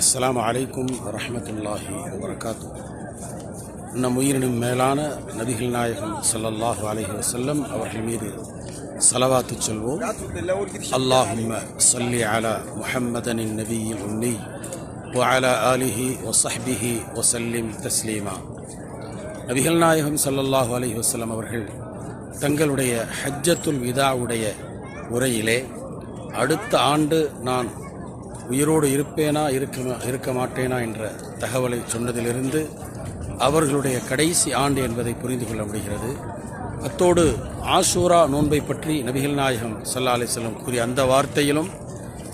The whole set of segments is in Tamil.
அஸ்ஸலாமு அலைக்கும் வரஹ்மத்துல்லாஹி வபரகாத்து நம் உயிரினும் மேலான நபிகள் நாயகம் ஸல்லல்லாஹு அலைஹி வஸல்லம் அவர்கள் மீது சலவாத்து சொல்வோம் அல்லாஹும்ம ஸல்லி அலா முஹம்மதனின் நபியில் உன்னி وعلى آله وصحبه وسلم تسليما நபிகள் நாயகம் ஸல்லல்லாஹு அலைஹி வஸல்லம் அவர்கள் தங்களுடைய ஹஜ்ஜத்துல் விதாவுடைய உரையிலே அடுத்த ஆண்டு நான் உயிரோடு இருப்பேனா இருக்க இருக்க மாட்டேனா என்ற தகவலை சொன்னதிலிருந்து அவர்களுடைய கடைசி ஆண்டு என்பதை புரிந்து கொள்ள முடிகிறது. அத்தோடு ஆஷூரா நோன்பை பற்றி நபிகள் நாயகம் சல்லா அலி செல்லம் கூறிய அந்த வார்த்தையிலும்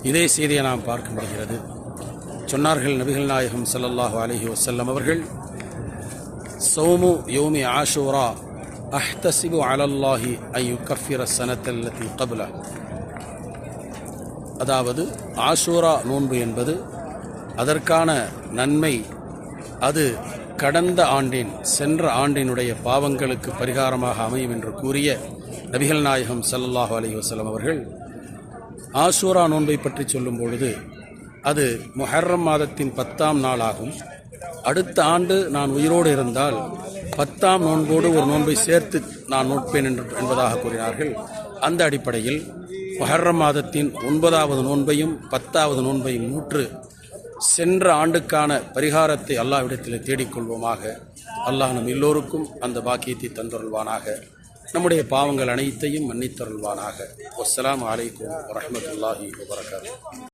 இதே செய்தியை நாம் பார்க்க முடிகிறது. சொன்னார்கள் நபிகள் நாயகம் சல்லல்லாஹு அலஹி வசல்லம் அவர்கள் சௌமு யோமி ஆஷூரா அஹ்தசிபு அலல்லாஹி ஐயு கஃபிர சனத்தல்லத்தி கபுலா அதாவது ஆஷூரா நோன்பு என்பது அதற்கான நன்மை. அது கடந்த ஆண்டின் சென்ற ஆண்டினுடைய பாவங்களுக்கு பரிகாரமாக அமையும் என்று கூறிய நபிகள் நாயகம் ஸல்லல்லாஹு அலி வசலம் அவர்கள் ஆசூரா நோன்பை பற்றி சொல்லும் பொழுது அது மொஹர்ரம் மாதத்தின் பத்தாம் நாளாகும். அடுத்த ஆண்டு நான் உயிரோடு இருந்தால் பத்தாம் நோன்போடு ஒரு நோன்பை சேர்த்து நான் நோட்பேன் என்று என்பதாக கூறினார்கள். அந்த அடிப்படையில் முஹர்ரம் மாதத்தின் ஒன்பதாவது நோன்பையும் பத்தாவது நோன்பையும் நூற்று சென்ற ஆண்டுக்கான பரிகாரத்தை அல்லாவிடத்தில் தேடிக்கொள்வோமாக. அல்லாஹ் நம் எல்லோருக்கும் அந்த பாக்கியத்தை தந்தருள்வானாக. நம்முடைய பாவங்கள் அனைத்தையும் மன்னித்தருள்வானாக. வஸ்ஸலாமு அலைக்கும் வரமத்துல்லாஹி வபரகாத்துஹு